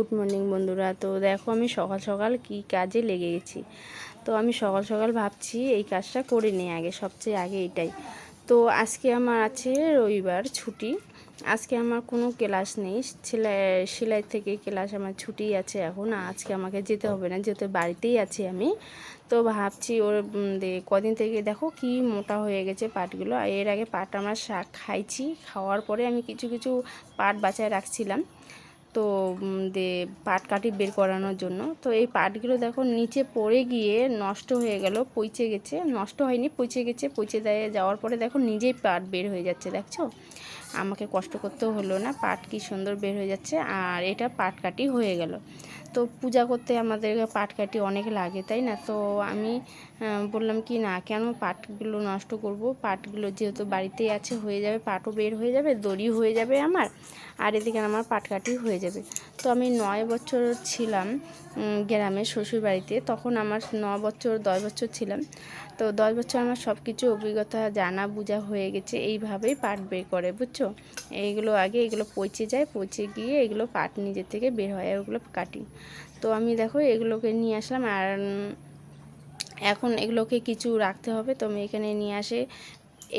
Good morning বন্ধুরা। তো দেখো আমি সকাল সকাল কি কাজে লেগে গেছি। তো আমি সকাল সকাল ভাবছি এই কাজটা করে নিই আগে, সবচেয়ে আগে এটাই। তো আজকে আমার আছে রবিবার ছুটি। আজকে আমার কোনো ক্লাস নেই। সেলাই সেলাই থেকে ক্লাস আমার ছুটি আছে এখন। আজকে আমাকে যেতে হবে না যেহেতু বাড়িতেই আছি আমি। তো ভাবছি ওর কদিন থেকে দেখো কি মোটা হয়ে গেছে পাটগুলো। এর আগে পাট আমরা শাক খাইছি। খাওয়ার পরে আমি কিছু কিছু পাট বাঁচায় রাখছিলাম। তো দে পাট কাটি বের করানোর জন্য। তো এই পাটগুলো দেখো নিচে পড়ে গিয়ে নষ্ট হয়ে গেল পচে গেছে। নষ্ট হয়নি পচে গেছে পচে দেয়, যাওয়ার পরে দেখো নিজেই পাট বের হয়ে যাচ্ছে, দেখছ? আমাকে কষ্ট করতেও হলো না, পাট কি সুন্দর বের হয়ে যাচ্ছে, আর এটা পাট কাটি হয়ে গেল। তো পূজা করতে আমাদের পাট কাটি অনেক লাগে, তাই না? তো আমি বললাম কি না, কেন পাটগুলো নষ্ট করব? পাটগুলো যেহেতু বাড়িতেই আছে, হয়ে যাবে, পাটও বের হয়ে যাবে, দড়ি হয়ে যাবে আমার, আর এদিকে আমার পাটকাটি হয়ে যাবে। তো আমি নয় বছর ছিলাম গ্রামে শ্বশুর বাড়িতে তখন আমার ন বছর, দশ বছর ছিলাম। তো দশ বছর আমার সব কিছু অভিজ্ঞতা, জানা, বোঝা হয়ে গেছে, এইভাবেই পাট বের করে, বুঝছ? এইগুলো আগে এগুলো পচে যায়, পচে গিয়ে এগুলো পাট নিজের থেকে বের হয়, আর ওগুলো কাটি। তো আমি দেখো এগুলোকে নিয়ে আসলাম আর এখন এগুলোকে কিছু রাখতে হবে। তো আমি এখানে নিয়ে আসে,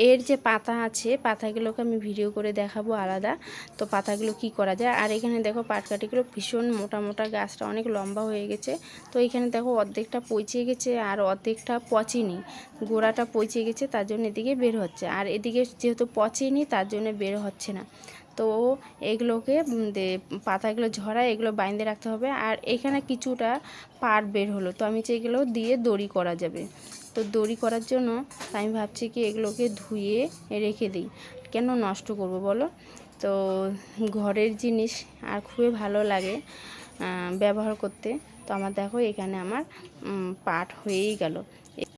এর যে পাতা আছে, পাতাগুলোকে আমি ভিডিও করে দেখাবো আলাদা। তো পাতাগুলো কি করা যায়? আর এখানে দেখো পাটকাঠিগুলো ভীষণ মোটা মোটা, গাছটা অনেক লম্বা হয়ে গেছে। তো এখানে দেখো অর্ধেকটা পচে গেছে আর অর্ধেকটা পচেনি। গোড়াটা পচে গেছে, তার জন্য এদিকে বের হচ্ছে। আর এদিকে যেহেতু পচেনি, তার জন্য বের হচ্ছে না। তো এগুলোকে পাতাগুলো ঝরায়, এগুলো বাইন্দে রাখতে হবে। আর এখানে কিছুটা পাট বের হলো, তো আমি এগুলো দিয়ে দড়ি করা যাবে। তো দড়ি করার জন্য আমি ভাবছি কি এগুলোকে ধুয়ে রেখে দিই। কেন নষ্ট করব বলো? তো ঘরের জিনিস আর খুবই ভালো লাগে ব্যবহার করতে। তো আমার দেখো এখানে আমার পাট হয়েই গেল।